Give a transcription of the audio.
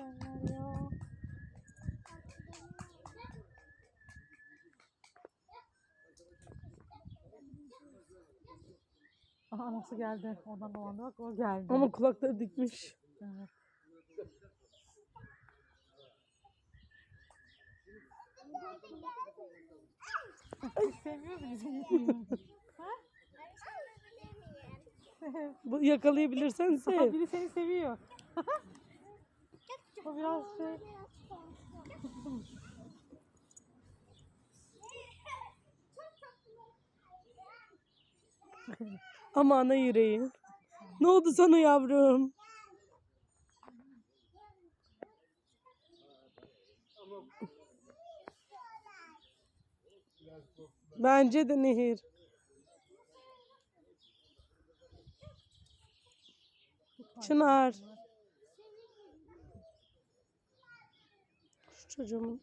gelenler ya. Aha anası geldi. Oradan dolandı bak o geldi. Ama kulakları dikmiş. Evet. Seviyor bizi. Bu yakalayabilirsen Aha, sev. biri seni seviyor. o biraz şey. Ama ana yüreği. Ne oldu sana yavrum? Bence de Nehir. Çınar. Çocuğumun